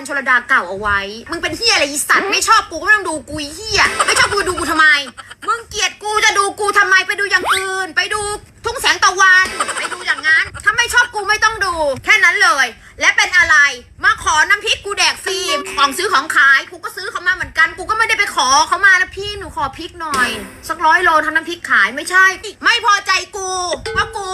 นชลดาเก่าเอาไว้ มึงเป็นเฮียอะไรอีสัตว์ไม่ชอบกูก็ไม่ต้องดูกูอีเฮียไม่ชอบกูดูกูทำไม มึงเกลียดกูจะดูกูทำไมไปดูอย่างอื่น ไปดูทุ่งแสงตะวันไปดูอย่างนั้นถ้าไม่ชอบกูไม่ต้องดู แค่นั้นเลย และเป็นอะไร มาขอน้ำพริกกูแดกฟรีของซื้อของขายกูก็ซื้อเขามาเหมือนกันกูก็ไม่ได้ไปขอเขามานะพี่หนูขอพริกหน่อย สักร้อยโลทำน้ำพริกขายไม่ใช่ ไม่พอใจกูว่ากู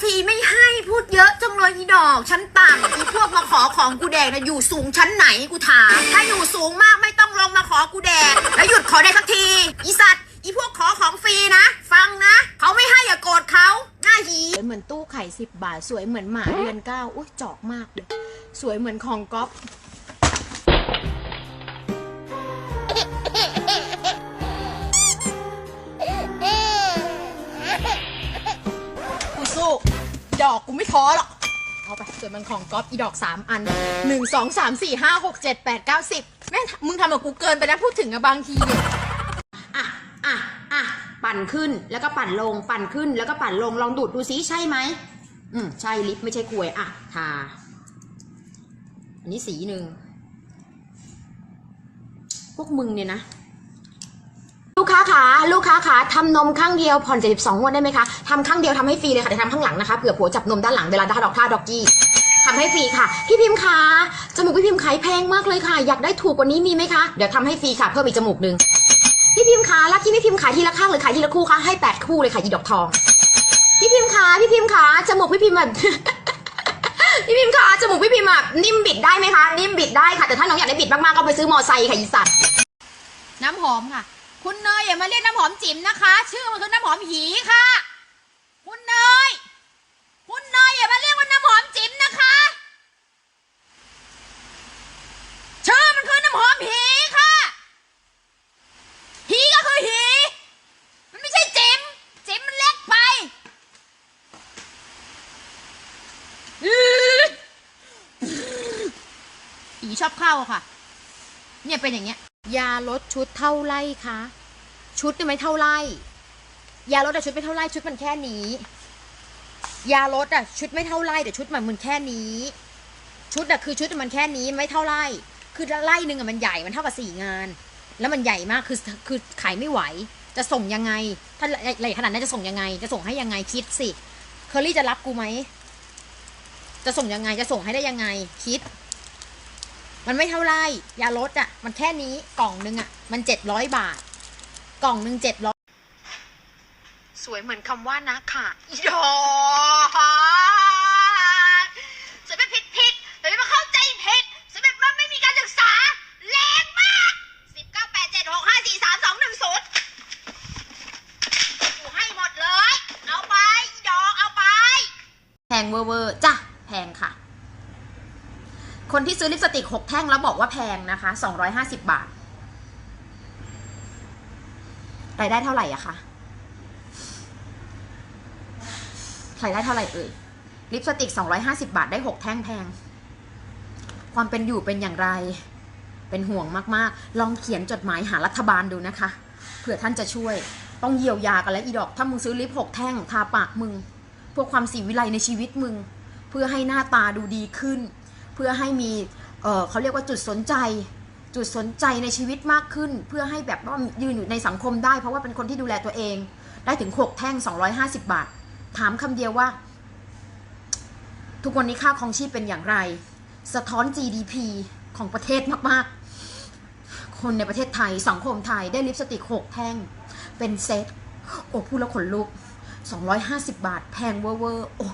ฟรีไม่ให้พูดเยอะจังเลยอีดอกชั้นต่ำอีพวกมาขอของกูแดกนะอยู่สูงชั้นไหนกูถามถ้าอยู่สูงมากไม่ต้องลงมาขอกูแดกแล้วหยุดขอได้สักทีอีสัตว์อีพวกขอของฟรีนะ ฟังนะ เขาไม่ให้อย่าโกรธเขาหน้าหีสวยเหมือนตู้ไข่สิบบาท สวยเหมือนหมาเดือนเก้าอุ้ยจอกมากเลย สวยเหมือนของก๊อฟ ดอกกูไม่ท้อหรอก เอาไปส่วยเหมันของก๊อฟอีดอกสามอันหนึ่งสองสามสี่ห้าหกเจ็ดแปดเก้าสิบแม่งมึงทำกับกูเกินไปนะพูดถึงอะบางทีเนี่ยอะอะอะปั่นขึ้นแล้วก็ปั่นลง ปั่นขึ้นแล้วก็ปั่นลงลองดูดดูซิใช่ไหมอืมใช่ลิปไม่ใช่กลวยอะทาอันนี้สีหนึ่งพวกมึงเนี่ยนะ กค้าขาลูกค้าขาทำนมข้างเดียวผ่อน 72งวดได้ไหมคะทำข้างเดียวทำให้ฟรีเลยค่ะแต่ทำข้างหลังนะคะเผื่อผัวจับนมด้านหลังเวลาด้าดอกท่าดอกกี้ทำให้ฟรีค่ะ พี่พิมพ์ขาจมูกพี่พิมพ์ขายแพงมากเลยค่ะ อยากได้ถูกกว่านี้มีไหมคะเดี๋ยวทำให้ฟรีค่ะเพิ่มอีกจมูกหนึ่งพี่พิมพ์ขาล้วที่พี่พิมพ์ขายทีละข้างหรือขายทีละคู่คะให้แปดคู่เลยค่ะยีดอกทองพี่พิมพ์ขาพี่พิมพ์ขาจมูกพี่พิมพ์แบบพี่พิมพ์ขาจมูกพี่พิมพ์แบบนิ่มบิดได้ไหมคะนิ่มบิดได้ค่ะแต่ถ้าน้องอยากได้บิดมากๆก็ไปซื้อมอไซค์ค่ะอีสัตว์น้ำหอมค่ะ คุณเนยอย่ามาเรียกน้ำหอมจิ๋มนะคะ ชื่อมันคือน้ำหอมหีค่ะ คุณเนย คุณเนยอย่ามาเรียกว่าน้ำหอมจิ๋มนะคะ ชื่อมันคือน้ำหอมหีค่ะ หีก็คือหี มันไม่ใช่จิ๋มจิ๋มมันเล็กไปหีชอบเข้าค่ะ เนี่ยเป็นอย่างเงี้ย ยาลดชุดเท่าไรคะ ชุดเนี่ยไม่เท่าไรยาลดอะชุดไม่เท่าไรชุดมันแค่นี้ ยาลดอะชุดไม่เท่าไรแต่ชุดมันมันแค่นี้ ชุดอะคือชุดมันแค่นี้ไม่เท่าไรคือไล่หนึ่งอะมันใหญ่มันเท่ากับสี่งาน แล้วมันใหญ่มากคือคือขายไม่ไหว จะส่งยังไง ถ้าใหญ่ขนาดนั้นจะส่งยังไง จะส่งให้ยังไงคิดสิเคอรี่จะรับกูไหมจะส่งยังไงจะส่งให้ได้ยังไงคิด มันไม่เท่าไรยาลดอะ มันแค่นี้กล่องนึงอะ มันเจ็ดร้อยบาท กล่องหนึ่งเจ็ดร้อยสวยเหมือนคำว่านะค่ะอีดอกสวยแบบผิดผิดๆสวยแบบเข้าใจผิดสวยแบบว่าไม่มีการศึกษาแรงมากสิบเก้าแปดเจ็ดหกห้าสี่สามสองหนึ่งศูนย์กูให้หมดเลย เอาไปอีดอกเอาไป แพงเวอร์เวอร์จ้ะแพงค่ะ คนที่ซื้อลิปสติกหกแท่งแล้วบอกว่าแพงนะคะสองร้อยห้าสิบบาท รายได้เท่าไหร่อะคะ รายได้เท่าไหร่เอ่ย ลิปสติก 250 บาทได้ 6 แท่งแพง ความเป็นอยู่เป็นอย่างไร เป็นห่วงมากๆ ลองเขียนจดหมายหารัฐบาลดูนะคะ เผื่อท่านจะช่วย ต้องเยียวยากันแล้วอีดอก ถ้ามึงซื้อลิปหกแท่ง ทาปากมึงเพื่อความสีวิไลในชีวิตมึง เพื่อให้หน้าตาดูดีขึ้น พื่อให้มีเเขาเรียกว่าจุดสนใจ จุดสนใจในชีวิตมากขึ้น เพื่อให้แบบว่ายืนอยู่ในสังคมได้ เพราะว่าเป็นคนที่ดูแลตัวเอง ได้ถึงหกแท่ง 250 บาท ถามคำเดียวว่า ทุกวันนี้ค่าครองชีพเป็นอย่างไร สะท้อน GDP ของประเทศมาก ๆ คนในประเทศไทยสังคมไทยได้ลิปสติก 6 แท่ง เป็นเซตโอ้พูดแล้วขนลุก 250 บาท แพงเวอร์เวอร์โอ้